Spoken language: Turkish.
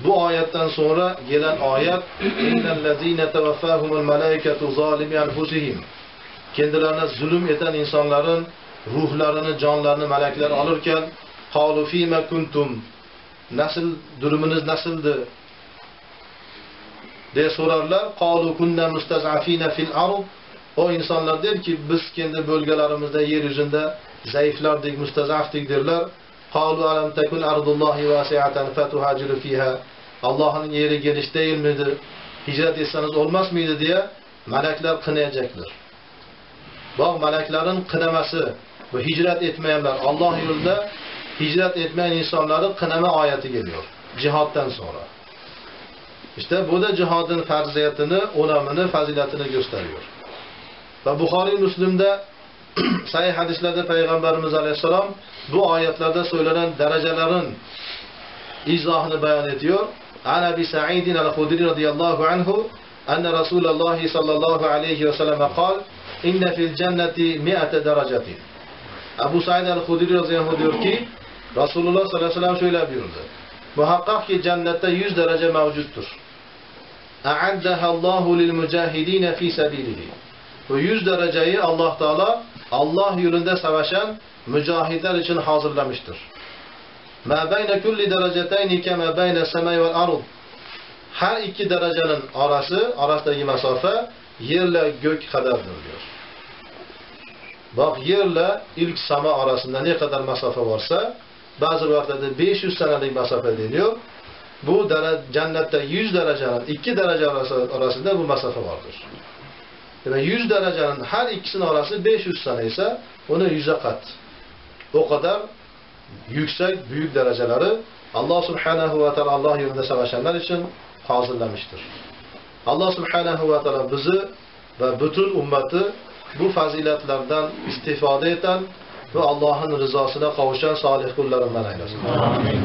Bu oyatdan sonra gelen ayet innellezine tawaffahumul malaikatu zalimi anfusihim. Kendilerine zulüm eden insanların ruhlarını, canlarını melekler alırken qalu fima kuntum nasıl durumunuz nasıldı diye sorarlar. Qalu kunna mustaz'afina fil ard. O insanlar der ki biz kendi bölgelerimizde yeryüzünde zayıflardık, mustaz'afdık derler. Qalu alam tekun ardullahi vasi'aten fetuhaciru fiha. Allah'ın yeri geniş değil miydi? Hicret etseniz olmaz mıydı diye melekler kınayacaklar. Bak meleklerin kınaması bu hicret etmeyenler Allah yolunda hicret etmeyen insanları kınama ayeti geliyor. Cihattan sonra. İşte bu da cihadın farziyetini, önemini, faziletini gösteriyor. Ve Bukhari Müslim'de sahih hadislerde Peygamberimiz Aleyhisselam bu ayetlerde söylenen derecelerin izahını beyan ediyor. An Ebi Sa'idin el-Hudri radıyallahu anhu enne Resulullah sallallahu aleyhi ve selleme kal inne fil cenneti mi'ate derecetin. Ebu Sa'id el-Hudri radıyallahu diyor ki Resulullah sallallahu aleyhi ve sellem şöyle buyurdu. Muhakkak ki cennette 100 derece mevcuttur. A'addaha Allahu lil mücahidin fi sabilihi. Bu 100 dereceyi Allah Teala Allah yolunda savaşan mücahidler için hazırlamıştır. Beyne kulli dereceteyni kema beyne semai vel ard. Her iki derecenin arası, arasındaki mesafe yerle gök kadardır diyor. Bak yerle ilk sama arasında ne kadar mesafe varsa bazı vakitlerde 500 senelik mesafe deniyor. Bu cennette 100 derecenin 2 derece arası, arasında bu mesafe vardır. Yani 100 derecenin her ikisinin arası 500 sene ise onu 100'e kat. O kadar yüksek, büyük dereceleri Allah Subhanahu ve Teala Allah yolunda savaşanlar için hazırlamıştır. Allah Subhanahu ve Teala bizi ve bütün ümmeti bu faziletlerden istifade eden ve Allah'ın rızasına kavuşan salih kullarından eylesin. Amin.